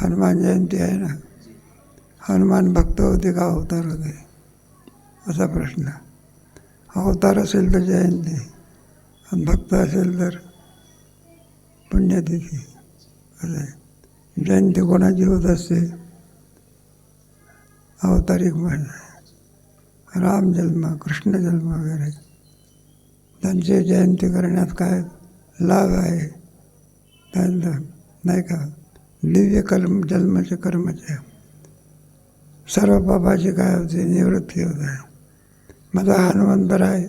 हनुमान जयंती है ना। हनुमान भक्त होते का अवतार होते असा प्रश्न अवतार असेल तर जयंती। आणि भक्त असेल तर पुण्यतिथी असं जयंती कोणाची होत असते अवतारिक म्हणजे राम जन्म, कृष्ण जन्म वगैरे त्यांची जयंती करण्यात काय लाभ आहे त्यांचं नाही का दिव्य कर्म जन्माचे कर्मचे. सर्व पापाची काय होते निवृत्ती होते माझा हनुमंतर आहे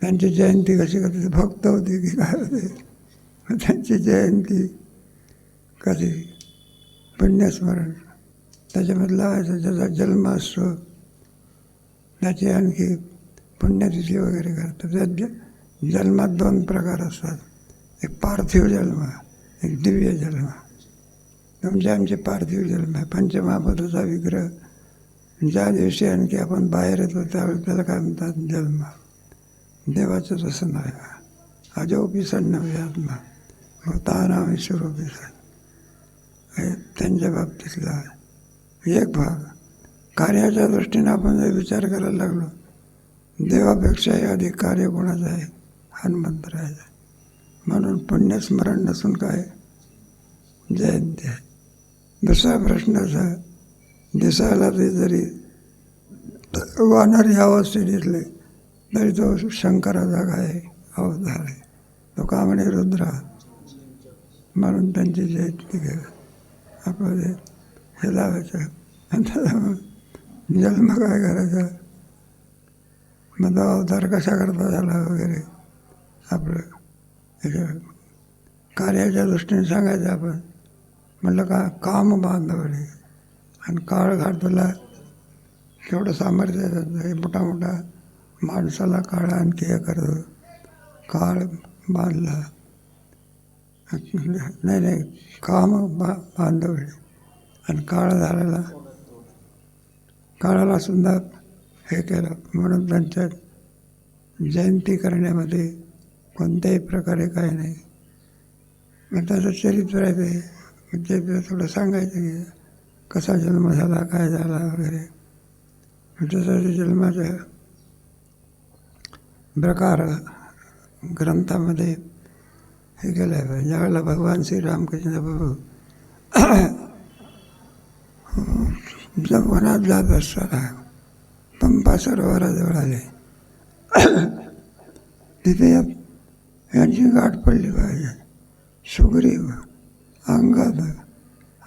त्यांची जयंती कशी करते? भक्त होती की काय होते? त्यांची जयंती कधी? पुण्यस्मरण. त्याच्यामधला ज्याचा जन्म असतो त्याची आणखी पुण्यतिथी वगैरे करतात. त्यात ज- जन्मात दोन प्रकार असतात. एक पार्थिव जन्म एक दिव्य जन्म. म्हणजे आमचे पार्थिव जन्म आहे पंचमहाभूताचा विग्रह. ज्या दिवशी आणखी आपण बाहेर येतो त्यावेळी त्याला काय म्हणतात? जन्म. देवाचं तसं नाही अजोपी नव्हे आत्मा भूताना विश्वरूपी सण हे त्यांच्या बाबतीतला आहे. एक भाग. कार्याच्या दृष्टीने आपण जर विचार करायला लागलो देवापेक्षाही अधिक कार्य कोणाचं आहे? हनुमंतरायचं आहे. म्हणून पुण्यस्मरण नसून काय? जयंती आहे. दुसरा प्रश्न असा दिसायला ते जरी वानर या अवस्थेत दिसले तरी तो शंकराचा काय अवतार आहे? तो का म्हणे रुद्रा म्हणून त्यांची जयंती घ्या. आपलं हे लावायचं. आणि जन्म काय करायचा? मग तो अवतार कशा करता झाला वगैरे? आपलं याच्या कार्याच्या दृष्टीने सांगायचं आपण. म्हटलं का काम बांधवले आणि काळ घाटला केवढं सामर्थ्य हे मोठा मोठा माणसाला काळ आणखी हे करतो. काळ बांधला. नाही नाही काम बा बांधवले आणि काळ झालेला काळाला सुद्धा हे केलं. म्हणून त्यांच्या जयंती करण्यामध्ये कोणत्याही प्रकारे काही नाही. मग त्याचं चरित्र आहे ते. चरित्र थोडं सांगायचं की कसा जन्म झाला काय झाला वगैरे मग तसं ते जन्माचं प्रकार ग्रंथामध्ये हे केलं आहे ज्यावेळेला भगवान श्रीरामकृष्ण प्रभू वनात जात असताना पंपा सरोवराजवळ आले तिथे यांची गाठ पडली पाहिजे सुग्रीव अंगद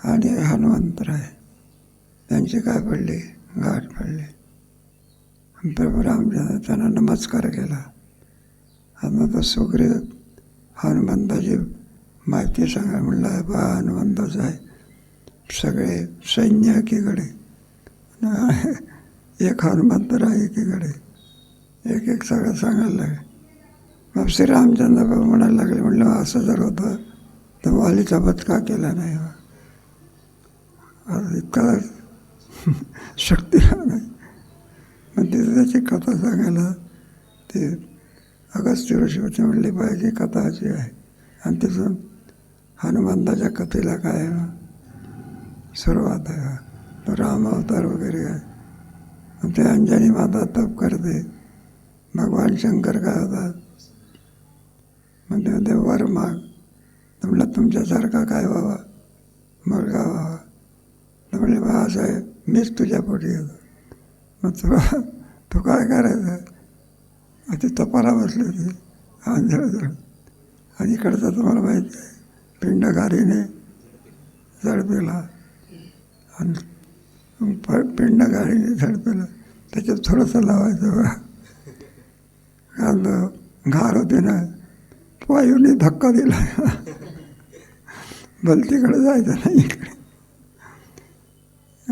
आणि हनुमंतराय त्यांची काय पडली? गाठ पडली. प्रभू रामचंद्र त्यांना नमस्कार केला. आणि मग तो सुग्रीव हनुमंताची माहिती सांगा म्हणलं बा हनुमंताच आहे सगळे सैन्य एकीकडे. एक हनुमंतराय एकीकडे. एक एक सगळं सांगायला लागले. मग श्रीरामचंद्र म्हणायला लागले म्हणलं असं जर होतं तर वालीचा वध का केला नाही इतका शक्ती नाही मग तिथे त्याची कथा सांगायला ते अगस्त्य ऋषी म्हणली पाहिजे कथा अशी आहे आणि तिथून हनुमंताच्या कथेला काय आहे? सुरुवात आहे तो राम अवतार वगैरे आहे आणि ते अंजनी माता तप करते भगवान शंकर काय होतात म्हणजे ते वर माग तर म्हणलं तुमच्यासारखा काय व्हावा? मुलगा व्हावा? तर म्हणले बा असं मीच तुझ्या पोटी येतो. मग तुला तू काय करायचं? आता तपाला बसली होती आंधळजळ आणि इकडचं तुम्हाला माहिती आहे पिंडगारीने झडपेला. आणि प पिंड गाडीने झडपेला. त्याच्यात थोडंसं लावायचं. बा कारण घार होते ना वायूने धक्का दिला. भलतीकडे जायचं नाही इकडे.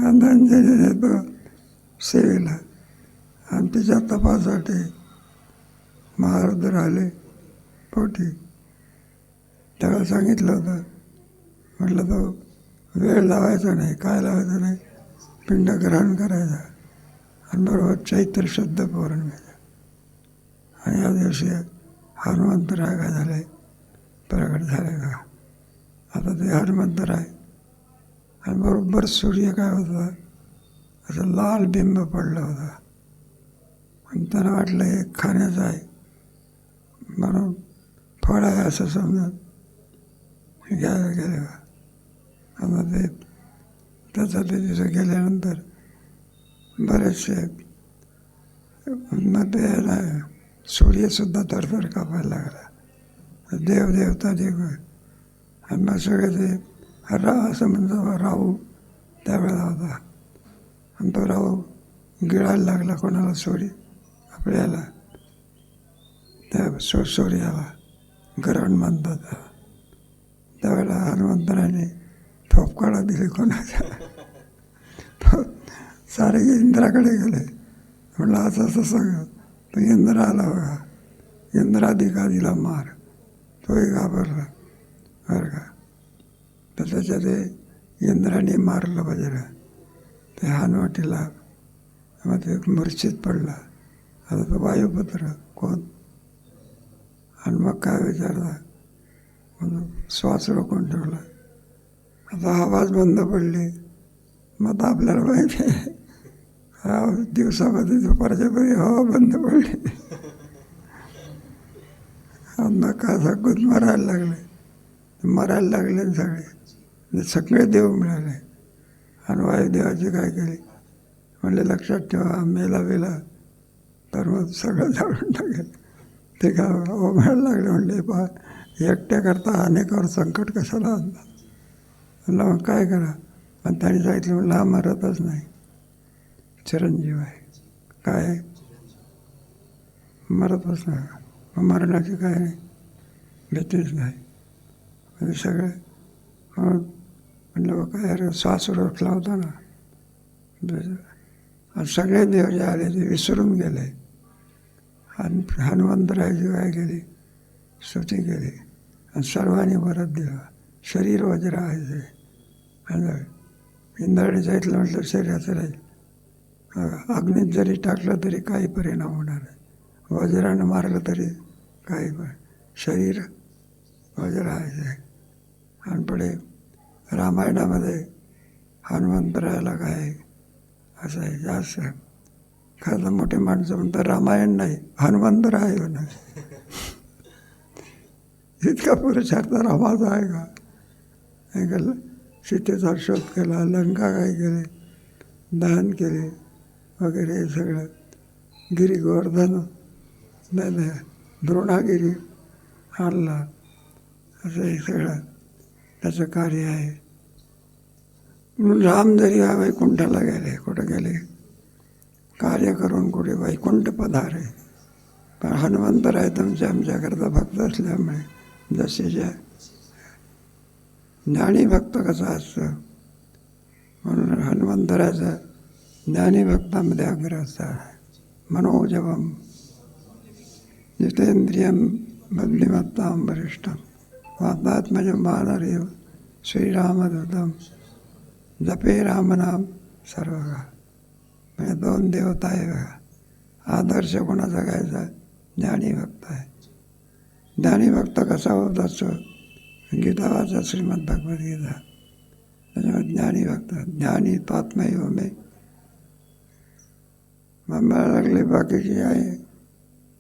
अंधांजलीने तो सेवेला. आणि तिच्या तपासाठी महारुद्र आले पोटी त्याला सांगितलं होतं. म्हटलं तो वेळ लावायचा नाही काय लावायचं नाही. पिंड ग्रहण करायचा. आणि बरोबर चैत्र शुद्ध पौर्णिमेचा. आणि या दिवशी हनुमंतराय काय झाले? प्रकट झाले का? आता ते हनुमंतराय आणि बरोबर सूर्य काय होता? असं लाल बिंब पडला होता. आणि त्याला वाटलं हे खाण्याचं आहे. म्हणून फळ आहे असं समजून घ्यायला गेले. आता ते त्याचं ते दिवस गेल्यानंतर बरेचसे मग ते सूर्यसुद्धा थरथर कापायला लागला. देव देवता देव आणि मग सगळे ते रा असं म्हणतो राहू त्यावेळेला होता. आणि तो राहू गिळायला लागला कोणाला सोरी आपल्याला. त्या सो सूर्याला ग्रहण म्हणतात. त्याला. त्यावेळेला हनुमंतराने थोपकाळा दिली कोणाच्या. सारे इंद्राकडे गेले. म्हणलं असं असं सांगत तो इंद्र बघा. इंद्राधिकारीला मार. तोही घाबरला. बरं का? तर त्याच्या ते इंद्राने मारलं वज्र ते हानवटीला मग ते मूर्छित पडला. आता तो वायुपुत्र कोण? आणि मग काय विचारला? म्हणून श्वास रोखून ठेवला. आता आवाज बंद पडली. मग आता आपल्याला माहिती आहे. हा दिवसामध्ये दुपारच्या वेळी हवा बंद पडली. अन्न काय सांगून मरायला लागले. मरायला लागले सगळे. सगळे देव मिळाले. आणि वायुदेवाची काय केली? म्हणले लक्षात ठेवा मेला वेला तर मग सगळं जाळून टाकेल. ते काय म्हणायला लागले म्हणले पा एकट्याकरता अनेकावर संकट कशाला आणतात? म्हणलं मग काय करा? पण त्यांनी सांगितलं म्हणलं हा मरतच नाही. चिरंजीव आहे. काय आहे? मरतच नाही मग मरणाची काय नाही भीतीच नाही. म्हणजे सगळे म्हणून म्हणलं बघ काय अरे श्वास रोखला होता ना. आणि सगळे देव जे आले ते विसरून गेले. आणि हनुमंतरायची काय गेली स्तुती केली. आणि सर्वांनी परत दिला. शरीर वज्र आहे ते. आणि इंद्राने सांगितलं म्हटलं शरीराचं राहील. अग्नीत जरी टाकलं तरी काही परिणाम होणार नाही. वज्रानं मारलं तरी काही पण. शरीर वज्र आहे आणि पुढे रामायणामध्ये हनुमंतरायला काय असं आहे जास्त. खास मोठे माणसं म्हणतात रामायण नाही हनुमंतराय होणार इतका पुरुषार्थ रामाचा आहे का? हे केलं. सीतेचा शोध केला लंका काय केले? दान केले. वगैरे हे सगळं. गिरी गोवर्धन नाही नाही द्रोणागिरी आणला असं हे सगळं त्याचं कार्य आहे. म्हणून राम जरी या वैकुंठाला गेले कुठं गेले? कार्य करून कुठे? वैकुंठ पधारे. पण हनुमंतराय तुमचे आमच्याकरता भक्त असल्यामुळे जसे ज्या ज्ञानी भक्त कसा असतो? म्हणून हनुमंतराचा ज्ञानी भक्तामध्ये अग्रस्थ आहे मनोजवम जितेंद्रियम बद्धिमत्तां वरिष्ठम वातात्मजं बाणरेव श्रीरामदूतम जपे रामनाम सर्वगा। म्हणजे दोन देवता आहे बघा आदर्श कोणाचा घ्यायचा ज्ञानी भक्त आहे ज्ञानी भक्त कसा होत असतो गीता वाचा श्रीमद भगवद्गीता त्याच्यामुळे ज्ञानी भक्त, ज्ञानी तात्मैव मे मग लागली लागले बाकीची आहे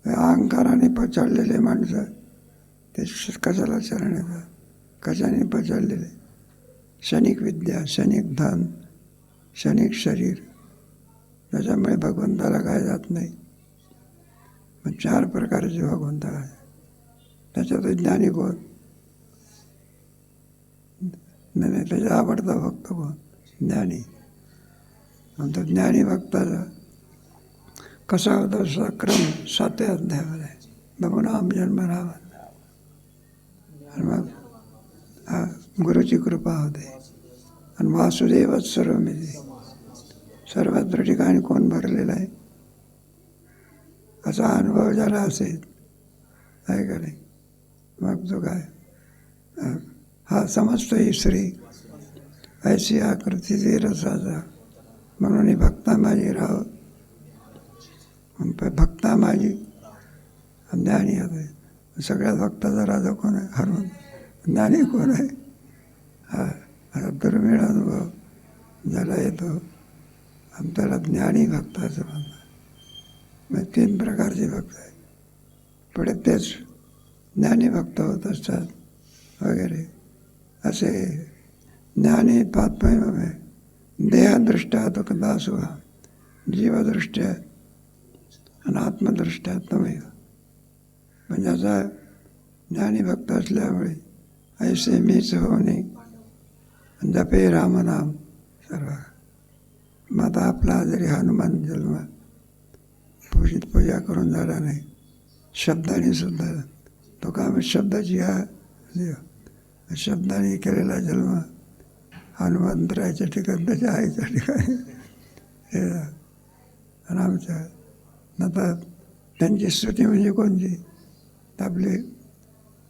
अहंकाराने पचडलेले माणसं ते कशाला शरण कशाने पचडलेले क्षणिक विद्या क्षणिक धन क्षणिक शरीर। त्याच्यामुळे भगवंताला काय जात नाही। मग चार प्रकारचे भगवंत आहे त्याच्यात ज्ञानी कोण नाही नाही त्याचा आवडता भक्त कोण ज्ञानी। आणि तो ज्ञानी भक्ताचा कसा होता असा क्रम सातव्या आहे बघू नाम जन्म रावण आणि मग हा गुरुची कृपा होते। आणि वासुदेवच सर्व मिळते सर्वत्र ठिकाणी कोण भरलेला आहे? असा अनुभव ज्याला असेल आहे का नाही? मग तो काय? हा समजतो ही श्री ऐशी आकृती ते रसाचा। म्हणून भक्ता माझी राह भक्ता माझी ज्ञानी आहे सगळ्यात भक्ताचा राजा कोण आहे? हनुमान ज्ञानी कोण आहे? हा, आता दुर्मिळ अनुभव ज्याला येतो. आणि त्याला ज्ञानी भक्त असं म्हणतात. मग तीन प्रकारचे भक्त आहेत. पुढे तेच ज्ञानी भक्त होत असतात वगैरे. असे ज्ञानी पात्मय देहदृष्ट्या तो दासुहा जीवदृष्ट्या आणि आत्मदृष्ट्या तमेव म्हणजे असा ज्ञानी भक्त असल्यामुळे ऐसे मीच होणे जपे रामनाम सर्व. माता आपला जरी हनुमान जन्म पूजित पूजा करून झाला नाही शब्दाने सुद्धा तो काम शब्दाची हा शब्दाने केलेला जन्म हनुमंतराच्या ठिकाणी त्याच्या आईच्या ठिकाणी. हे आणि आमच्या आता त्यांची स्तुती म्हणजे कोणती आपले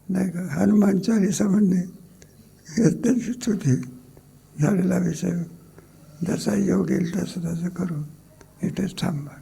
नाही का हनुमान चालिसा म्हणणे. हे त्यांची स्तुती झालेला विषय जसा योग येईल तसं तसं करू इथेच थांबा.